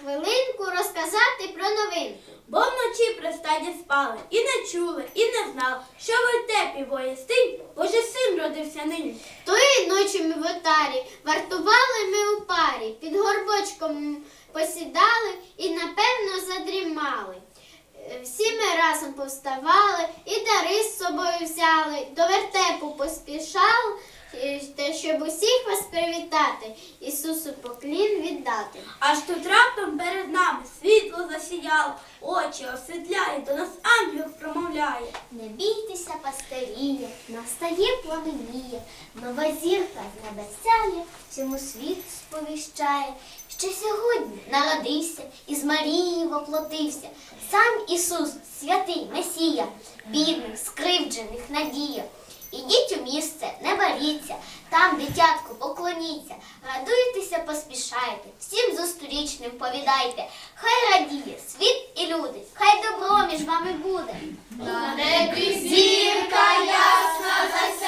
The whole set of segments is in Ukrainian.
хвилинку розказати про новинку. Бо вночі пристаді спали і не чули, і не знали, що в тепі воєстинь, боже син родився нині. Тої ночі ми в отарі вартували ми у парі, під горбочком посідали і напевно задрімали. Е, всі ми разом повставали і дари з собою взяли, до вертепу поспішали е, те, щоб усіх вас привітати, Ісусу поклін віддати. Аж тут раптом перед нами світло засіяло, очі освітляє, до нас ангел промовляє. Не бійтеся, пастиріє, настає пламеніє, нова зірка з неба сяє, всьому світ сповіщає, що сьогодні народився, із Марії воплотився, сам Ісус, святий Месія, бідних, скривджених надія. Ідіть у місце, не боріться, там дитятку поклоніться, радуйтеся, поспішайте, всім зустрічним повідайте. Хай радіє світ і люди, хай добро між вами буде. На зірка ясна засяла,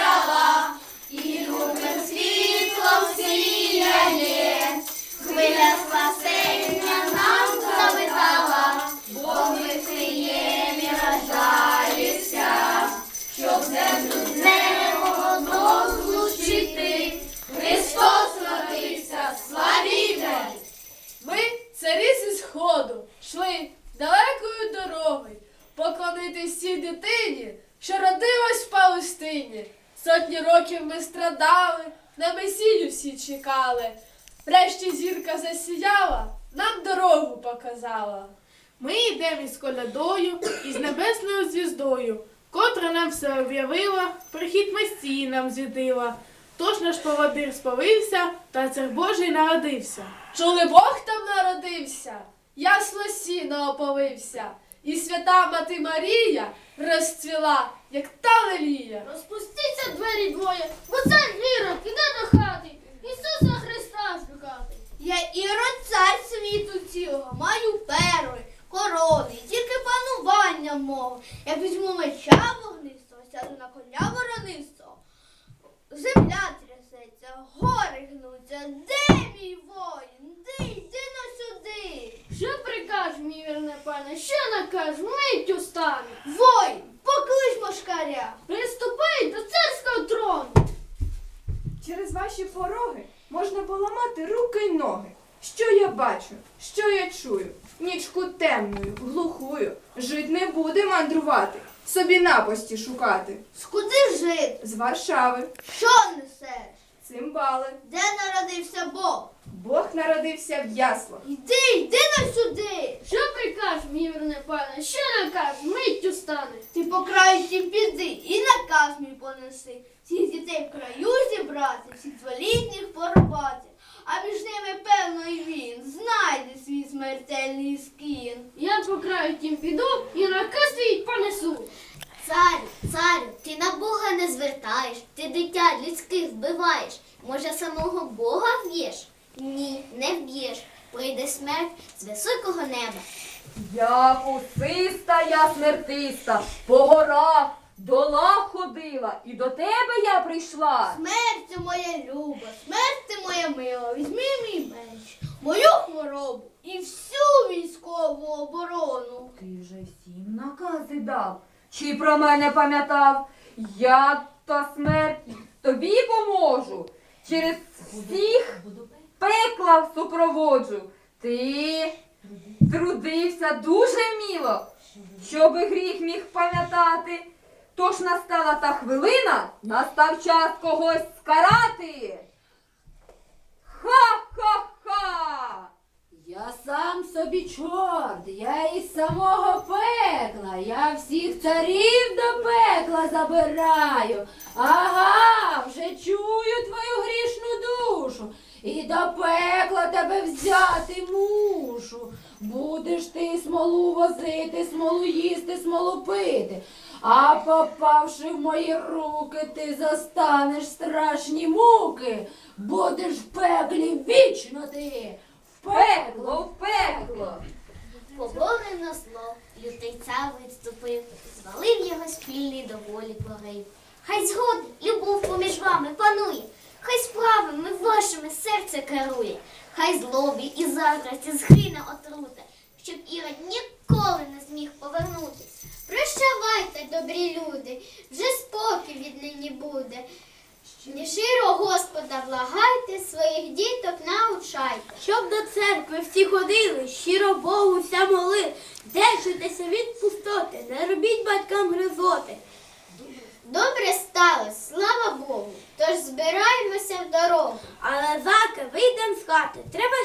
цій дитині, що родилась в Палестині. Сотні років ми страдали, на Месію всі чекали. Врешті зірка засіяла, нам дорогу показала. Ми йдемо із колядою, із небесною звіздою, котра нам все об'явила, прихід Месії нам звідила. Тож наш поводир сповився, та цар Божий народився. Чули Бог там народився, ясло сіно оповився, і свята мати Марія розцвіла, як та лелія. Розпустіться двері двоє, бо цар Ірод іде до хати. Ісуса Христа шукати. Я ірод цар світу цілого, маю перли, корони, тільки панування мого. Я візьму меча вогнистого, сяду на коня воронистого. Земля трясеться, гори гнуться. Де мій воїн? Де йди Що прикаж, мій вірне пане, що накаж, миттю стане. Воїн, поклич мошкаря. Приступай до царського трону. Через ваші пороги можна поламати руки й ноги. Що я бачу, що я чую? Нічку темною, глухою. Жить не буде мандрувати, собі напасті шукати. Скуди жити? З Варшави, Що несеш? цимбали. Де народився Бог? Народився в яслах. Йди, йди на сюди. Що прикаж, мій вірне пане, що накаж, миттю стане. Ти по краю всім піди і наказ мій понеси. Всіх дітей в краю зібрати, всіх дволітніх порубати. А між ними, певно, і він знайде свій смертельний скін. Я по краю тім піду і наказ твій понесу. Царю, царю, ти на Бога не звертаєш, ти дитя людських вбиваєш. Може, самого Бога вб'єш? Ні, не вб'єш. Прийде смерть з високого неба. Я пусиста, я смертиста, по горах, долах ходила, і до тебе я прийшла. Смерть моя люба, смерть моя мила, візьми мій меч, мою хворобу і всю військову оборону. Ти вже всім накази дав, чи про мене пам'ятав? Я та смерть тобі поможу, через всіх пекла супроводжу. Ти трудився дуже вміло, щоби гріх міг пам'ятати. Тож настала та хвилина, настав час когось скарати. Ха-ха-ха! Я сам собі чорт, я із самого пекла, я всіх царів до пекла забираю. Ага, вже чую. І до пекла тебе взяти мушу. Будеш ти смолу возити, смолу їсти, смолу пити. А попавши в мої руки, ти застанеш страшні муки. Будеш в пеклі вічно ти. В Пекло, в пекло! Побори на зло, лютий цар відступив, звалив його спільний доволі порив. Хай згоди, любов поміж вами панує, хай справами вашими серце керує, хай злобі і заздрості згине отрута, щоб Ірод ніколи не зміг повернутись. Прощавайте, добрі люди, вже спокій віднині буде. Щиро Господа влагайте, своїх діток научайте. Щоб до церкви всі ходили, щиро Богу вся моли, держитеся від пустоти, не робіть батькам гризоти. Добре стало, слава Богу, тож збираємося в дорогу. Але заки вийдем з хати, треба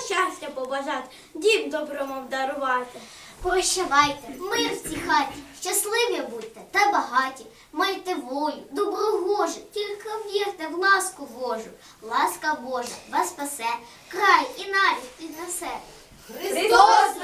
побажати, дім добром обдарувати. Прощавайте, мир в цій хаті, щасливі будьте та багаті. Майте волю, доброгоже, тільки вірте в ласку Божу. Ласка Божа вас спасе, край і навіть піднесе. Христос